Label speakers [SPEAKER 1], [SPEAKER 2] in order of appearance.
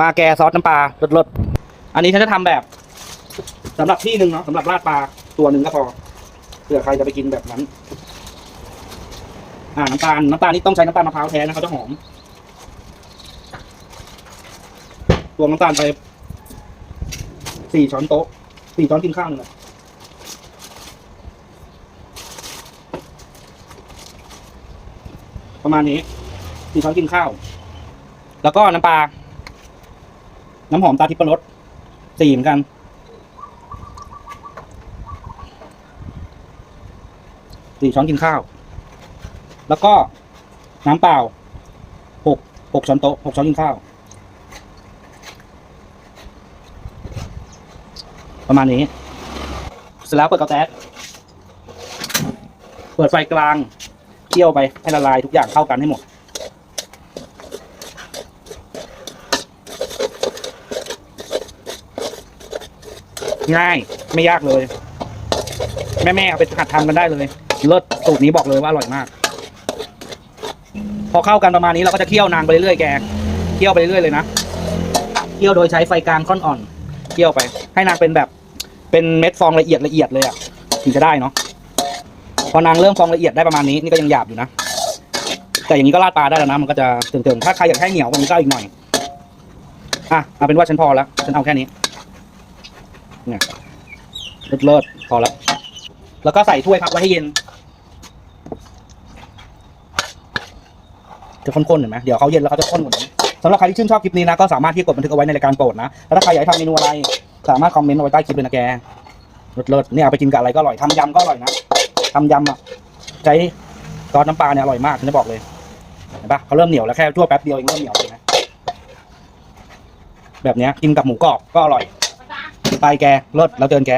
[SPEAKER 1] มาแกซอสน้ำปลาลดๆอันนี้ฉันจะทำแบบสำหรับที่หนึ่งเนาะสำหรับราดปลาตัวหนึ่งก็พอเผื่อใครจะไปกินแบบนั้น อ่าน้ำตาลน้ำตาลนี่ต้องใช้น้ำตาลมะพร้าวแท้นะเขาจะหอมตวงน้ำตาลไปสี่ช้อนโต๊ะสี่ช้อนกินข้าวนึงประมาณนี้สี่ช้อนกินข้าว แล้วก็น้ำปลา น้ำหอมตาทิพรสสี่เหมือนกัน สี่ช้อนกินข้าว แล้วก็น้ำเปล่าหกหกช้อนโต๊ะหกช้อนกินข้าว ประมาณนี้ เสร็จแล้วเปิดเตาแก๊สเปิดไฟกลางเคี่ยวไปให้ละลายทุกอย่างเข้ากันให้หมด ง่ายไม่ยากเลย แม่ๆเอาไปหัดทำกันได้เลยเลิศสูตรนี้บอกเลยว่าอร่อยมาก พอเข้ากันประมาณนี้เราก็จะเคี่ยวนานไปเรื่อยๆแกเคี่ยวไปเรื่อยๆเลยนะเคี่ยวโดยใช้ไฟกลางค่อนอ่อนเคี่ยวไป ให้นางเป็นแบบเป็นเม็ดฟองละเอียดละเอียดเลยอะถึงจะได้เนาะพอนางเริ่มฟองละเอียดได้ประมาณนี้นี่ก็ยังหยาบอยู่นะแต่อย่างนี้ก็ราดปลาได้แล้วนะมันก็จะเติมๆถ้าใครอยากให้เหนียวกว่านี้ก็เอาอีกหน่อยอะเอาเป็นว่าฉันพอแล้วฉันเอาแค่นี้ เนี่ยเลิศๆพอแล้วแล้วก็ใส่ถ้วยพักไว้ให้เย็น จะข้นๆเห็นไหมเดี๋ยวเขาเย็นแล้วเขาจะข้นกว่านี้สำหรับใครที่ชื่นชอบคลิปนี้นะก็สามารถที่กดบันทึกเอาไว้ในรายการโปรดนะแล้วถ้าใครอยากทำเมนูอะไร สามารถคอมเมนต์เอาไว้ใต้คลิปเลยนะแกเลิศๆเนี่ยเอาไปกินกับอะไรก็อร่อยทำยำก็อร่อยนะทำยำอะใช้ซอสน้ำปลาเนี่ยอร่อยมากฉันจะบอกเลยเห็นปะเขาเริ่มเหนียวแล้วแค่ชั่วแป๊บเดียวเองเริ่มเหนียวเลยนะแบบเนี้ยกินกับหมูกรอบก็อร่อย ไปแกรถเราเตือนแก